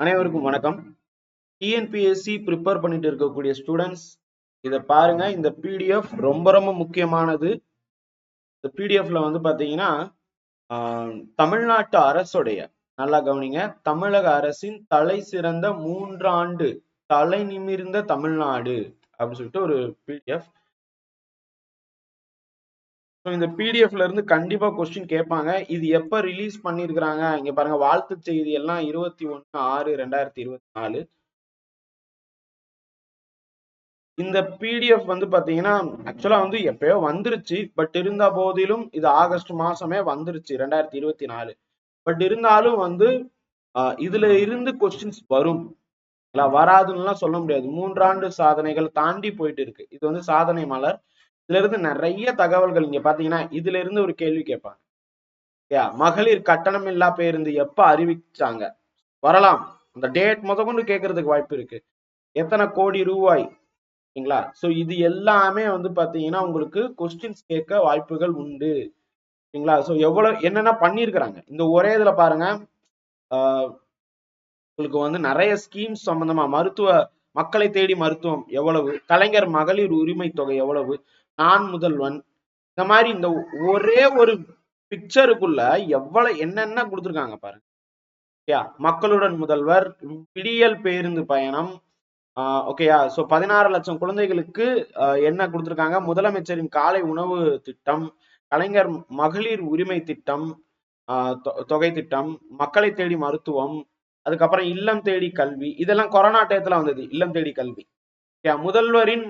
அனைவருக்கும் வணக்கம். TNPSC prepare பண்ணிட்டு இருக்கக்கூடிய ஸ்டூடெண்ட்ஸ் இதை பாருங்க. இந்த பிடிஎஃப் ரொம்ப ரொம்ப முக்கியமானது. இந்த பிடிஎஃப்ல வந்து பாத்தீங்கன்னா ஆஹ், தமிழ்நாட்டு அரசுடைய நல்லா கவனிங்க. தமிழக அரசின் தலை சிறந்த மூன்றாண்டு தலை நிமிர்ந்த தமிழ்நாடு அப்படின்னு சொல்லிட்டு ஒரு பிடிஎஃப் இந்த பிடிஎஃப்ல இருந்து கண்டிப்பா கொஸ்டின் கேட்பாங்க. இது எப்ப ரிலீஸ் பண்ணிருக்கிறாங்க? இங்க பாருங்க வாழ்த்து செய்தி எல்லாம் இருபத்தி ஒன்னு ஆறு ரெண்டாயிரத்தி இருபத்தி நாலு. இந்த பிடிஎஃப் வந்து பாத்தீங்கன்னா ஆக்சுவலா வந்து எப்பயோ வந்துருச்சு. பட் இருந்த போதிலும் இது ஆகஸ்ட் மாசமே வந்துருச்சு ரெண்டாயிரத்தி இருபத்தி நாலு. பட் இருந்தாலும் வந்து இதுல இருந்து கொஸ்டின்ஸ் வரும். வராதுன்னுலாம் சொல்ல முடியாது. மூன்றாண்டு சாதனைகள் தாண்டி போயிட்டு இருக்கு. இது வந்து சாதனை மலர். இதுல இருந்து நிறைய தகவல்கள் இங்க பாத்தீங்கன்னா இதுல இருந்து ஒரு கேள்வி கேட்பாங்க. மகளிர் கட்டணம் இல்லா பேருந்து எப்ப அறிவிச்சாங்க? வரலாம். அந்த டேட் முத கொண்டு கேட்கறதுக்கு வாய்ப்பு இருக்கு. எத்தனை கோடி ரூபாய்? சரிங்களா? சோ இது எல்லாமே வந்து பாத்தீங்கன்னா உங்களுக்கு கொஸ்டின்ஸ் கேட்க வாய்ப்புகள் உண்டு. சரிங்களா? சோ எவ்வளவு என்னென்ன பண்ணியிருக்கிறாங்க? இந்த ஒரே இதுல பாருங்க. ஆஹ் உங்களுக்கு வந்து நிறைய ஸ்கீம்ஸ் சம்பந்தமா மருத்துவ மக்களை தேடி மருத்துவம் எவ்வளவு? கலைஞர் மகளிர் உரிமை தொகை எவ்வளவு? நான் முதல்வன். இந்த மாதிரி இந்த ஒரே ஒரு பிக்சருக்குள்ள எவ்வளவு என்னென்ன கொடுத்துருக்காங்க பாருங்க. ஓகேயா? மக்களுடன் முதல்வர் விடியல் பேருந்து பயணம். ஓகேயா? சோ பதினாறு லட்சம் குழந்தைகளுக்கு ஆஹ் என்ன கொடுத்துருக்காங்க? முதலமைச்சரின் காலை உணவு திட்டம் கலைஞர் மகளிர் உரிமை திட்டம் ஆஹ் தொ- தொகை திட்டம் மக்களை தேடி மருத்துவம் அதுக்கப்புறம் இல்லம் தேடி கல்வி இதெல்லாம் கொரோனா டயத்துல வந்தது இல்லம் தேடி கல்வி. முதல்வரின்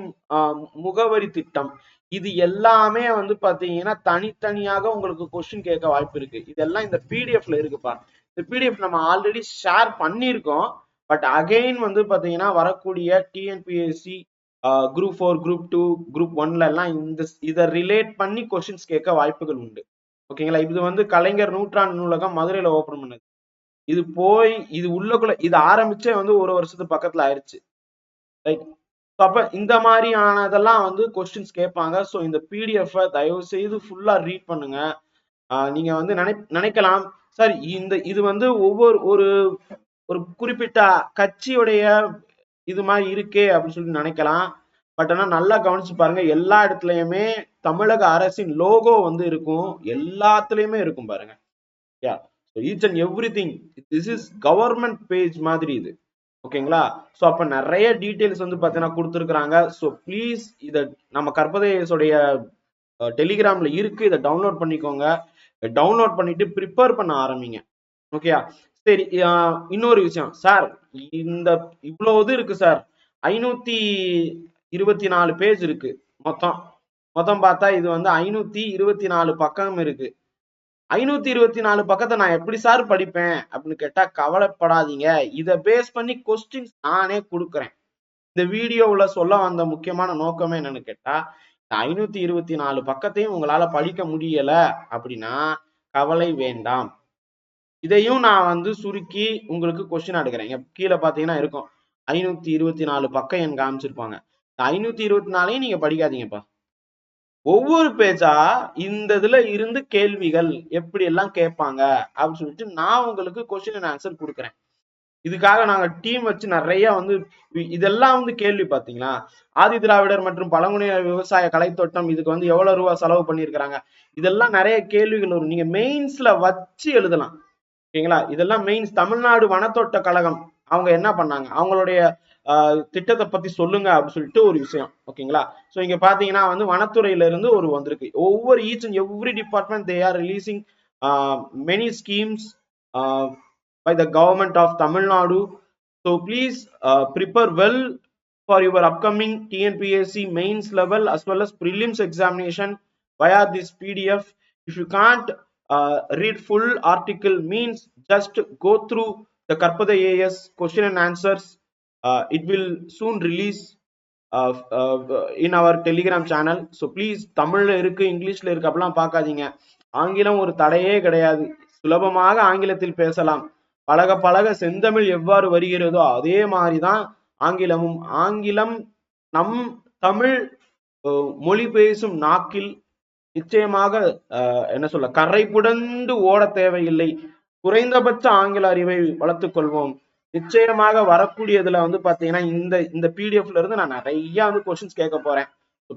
முகவரி திட்டம். இது எல்லாமே வந்து பாத்தீங்கன்னா தனித்தனியாக உங்களுக்கு கொஸ்டின் கேட்க வாய்ப்பு இருக்கு. இதெல்லாம் இந்த பிடிஎஃப்ல இருக்குப்பா இந்த பிடிஎஃப் நம்ம ஆல்ரெடி ஷேர் பண்ணியிருக்கோம். பட் அகைன் வந்து பாத்தீங்கன்னா வரக்கூடிய TNPSC group four group two group ஒன்ல எல்லாம் இந்த இதை ரிலேட் பண்ணி கொஸ்டின்ஸ் கேட்க வாய்ப்புகள் உண்டு. ஓகேங்களா இது வந்து கலைஞர் நூற்றாண்டு நூலகம் மதுரையில ஓபன் பண்ணது. இது போய் இது உள்ளக்குள்ள இது ஆரம்பிச்சே வந்து ஒரு வருஷத்து பக்கத்துல ஆயிடுச்சு ரைட் அப்ப இந்த மாதிரியானதெல்லாம் வந்து கொஸ்டின்ஸ் கேட்பாங்க. ஸோ இந்த பிடிஎஃப்பை தயவு செய்து ஃபுல்லா ரீட் பண்ணுங்க. நீங்க வந்து நினை நினைக்கலாம். சார் இந்த இது வந்து ஒவ்வொரு ஒரு ஒரு குறிப்பிட்ட கட்சியுடைய இது மாதிரி இருக்கே அப்படின்னு சொல்லி நினைக்கலாம். பட் ஆனால் நல்லா கவனிச்சு பாருங்க. எல்லா இடத்துலயுமே தமிழக அரசின் லோகோ வந்து இருக்கும். எல்லாத்துலயுமே இருக்கும் பாருங்க. Yeah each and every thing this is government page மாதிரி இது. ஓகேங்களா? ஸோ அப்போ நிறைய டீட்டெயில்ஸ் வந்து பார்த்தீங்கன்னா கொடுத்துருக்குறாங்க. ஸோ ப்ளீஸ் இதை நம்ம கற்பதேசுடைய டெலிகிராமில் இருக்குது இதை டவுன்லோட் பண்ணிக்கோங்க. டவுன்லோட் பண்ணிட்டு ப்ரிப்பேர் பண்ண ஆரம்பிங்க. ஓகேயா சரி இன்னொரு விஷயம். சார் இந்த இவ்வளோ இது இருக்கு சார் ஐநூற்றி இருபத்தி நாலு பேஜ் இருக்கு. மொத்தம். மொத்தம் பார்த்தா இது வந்து ஐநூற்றி இருபத்தி நாலு பக்கம் இருக்கு. ஐநூத்தி இருபத்தி நாலு பக்கத்தை நான் எப்படி சார் படிப்பேன் அப்படின்னு கேட்டா கவலைப்படாதீங்க. இதை பேஸ் பண்ணி கொஸ்டின்ஸ் நானே கொடுக்குறேன். இந்த வீடியோவுல சொல்ல வந்த முக்கியமான நோக்கமே என்னன்னு கேட்டா இந்த ஐநூத்தி இருபத்தி நாலு பக்கத்தையும் உங்களால படிக்க முடியல அப்படின்னா கவலை வேண்டாம். இதையும் நான் வந்து சுருக்கி உங்களுக்கு கொஸ்டின் எடுக்கிறேன். இங்க கீழே பாத்தீங்கன்னா இருக்கும். ஐநூத்தி இருபத்தி நாலு பக்கம் எனக்கு காமிச்சிருப்பாங்க. இந்த ஐநூத்தி இருபத்தி நாலையும் நீங்க படிக்காதீங்கப்பா. ஒவ்வொரு பேஜா இந்த இதுல இருந்து கேள்விகள் எப்படி எல்லாம் கேட்பாங்க அப்படின்னு சொல்லிட்டு நான் உங்களுக்கு கொஸ்டின் அண்ட் ஆன்சர் கொடுக்குறேன். இதுக்காக நாங்க டீம் வச்சு நிறைய வந்து இதெல்லாம் வந்து கேள்வி பாத்தீங்களா ஆதி திராவிடர் மற்றும் பழங்குடியினர் விவசாய கலைத்தோட்டம் இதுக்கு வந்து எவ்வளவு ரூபா செலவு பண்ணியிருக்கிறாங்க? இதெல்லாம் நிறைய கேள்விகள் வரும். நீங்க மெயின்ஸ்ல வச்சு எழுதலாம். ஓகேங்களா? இதெல்லாம் மெயின்ஸ் தமிழ்நாடு வனத்தோட்ட கழகம். அவங்க என்ன பண்ணாங்க? அவங்களுடைய திட்டத்தை பத்தி சொல்லுங்க அப்படின்னு சொல்லிட்டு ஒரு விஷயம். ஓகேங்களா? ஸோ இங்க பாத்தீங்கன்னா வந்து வனத்துறையில இருந்து ஒரு வந்திருக்கு. ஒவ்வொரு each and every department they are releasing many schemes by the government of Tamil Nadu so please prepare well for your upcoming TNPSC mains level as well as prelims examination via this PDF. If you can't uh, read full article means just go the Karpada AS question and answers. Uh, it will soon release uh, uh, uh, in our telegram channel. So please தமிழ்ல இருக்கு இங்கிலீஷ்ல இருக்கு அப்படிலாம் பார்க்காதீங்க ஆங்கிலம் ஒரு தடையே கிடையாது சுலபமாக ஆங்கிலத்தில் பேசலாம் பழக பழக செந்தமிழ் எவ்வாறு வருகிறதோ அதே மாதிரிதான் ஆங்கிலமும் ஆங்கிலம் நம் தமிழ் மொழி பேசும் நாக்கில் நிச்சயமாக அஹ், என்ன சொல்ல கரை புடந்து ஓட தேவையில்லை குறைந்தபட்ச ஆங்கில அறிவை வளர்த்துக் கொள்வோம். நிச்சயமாக வரக்கூடியதுல வந்து பாத்தீங்கன்னா இந்த இந்த பிடிஎஃப்ல இருந்து நான் நிறைய வந்து கொஸ்டின்ஸ் கேட்க போறேன்.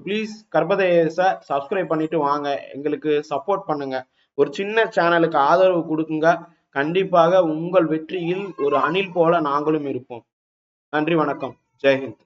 ப்ளீஸ் கர்பதேச சப்ஸ்கிரைப் பண்ணிட்டு வாங்க. எங்களுக்கு சப்போர்ட் பண்ணுங்க. ஒரு சின்ன சேனலுக்கு ஆதரவு கொடுக்குங்க கண்டிப்பாக உங்கள் வெற்றியில் ஒரு அணில் போல நாங்களும் இருப்போம். நன்றி வணக்கம். ஜெய்ஹிந்த்